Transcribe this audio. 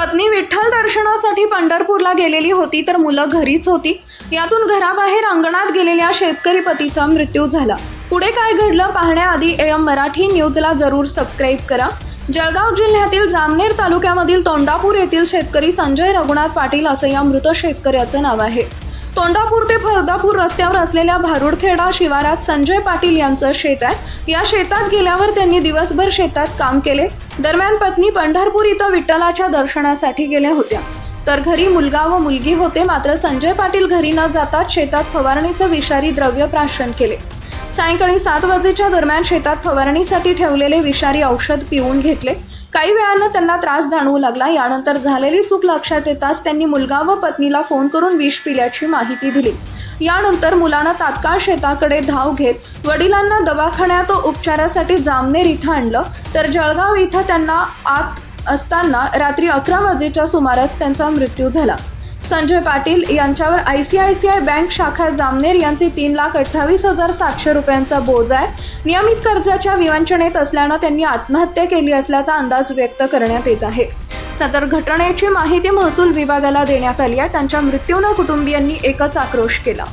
पत्नी विठ्ठल दर्शनासाठी पंढरपूरला गेलेली होती तर मुलं घरीच होती. यातून घराबाहेर अंगणात गेलेल्या शेतकरी पतीचा मृत्यू झाला. पुढे काय घडलं पाहण्याआधी एम मराठी न्यूजला जरूर सबस्क्राईब करा. जळगाव जिल्ह्यातील जामनेर तालुक्यामधील तोंडापूर येथील शेतकरी संजय रघुनाथ पाटील असं या मृत शेतकऱ्याचं नाव आहे. तोंडापूर ते फरदापूर रस्त्यावर असलेल्या भारुडखेडा शिवारात संजय पाटील यांचं शेत आहे या शेतात गेल्यावर त्यांनी दिवसभर शेतात काम केले. दरम्यान पत्नी पंढरपूर इथं विठ्ठलाच्या दर्शनासाठी गेल्या होत्या. तर घरी मुलगा व मुलगी होते मात्र संजय पाटील घरी न जाताच शेतात फवारणीचं विषारी द्रव्य प्राशन केले. सायंकाळी सात वाजेच्या दरम्यान शेतात फवारणीसाठी ठेवलेले विषारी औषध पिऊन घेतले. काही वेळानं त्यांना त्रास जाणवू लागला. यानंतर झालेली चूक लक्षात येताच त्यांनी मुलगा व पत्नीला फोन करून विष पिल्याची माहिती दिली. यानंतर मुलानं तात्काळ शेताकडे धाव घेत वडिलांना दवाखान्यात उपचारासाठी जामनेर इथं आणलं. तर जळगाव इथं त्यांना आत असताना रात्री अकरा वाजेच्या सुमारास त्यांचा मृत्यू झाला. संजय पाटील यांच्यावर I C I C I bank शाखा जामनेर यांचे तीन लाख अठ्ठावीस हजार सातशे रुपयांचा बोज आहे. नियमित कर्जाच्या विवंचनेत असल्यानं त्यांनी आत्महत्या केली असल्याचा अंदाज व्यक्त करण्यात येत आहे. सदर घटनेची माहिती महसूल विभागाला देण्यात आली आहे. त्यांच्या मृत्यूनं कुटुंबियांनी एकच आक्रोश केला.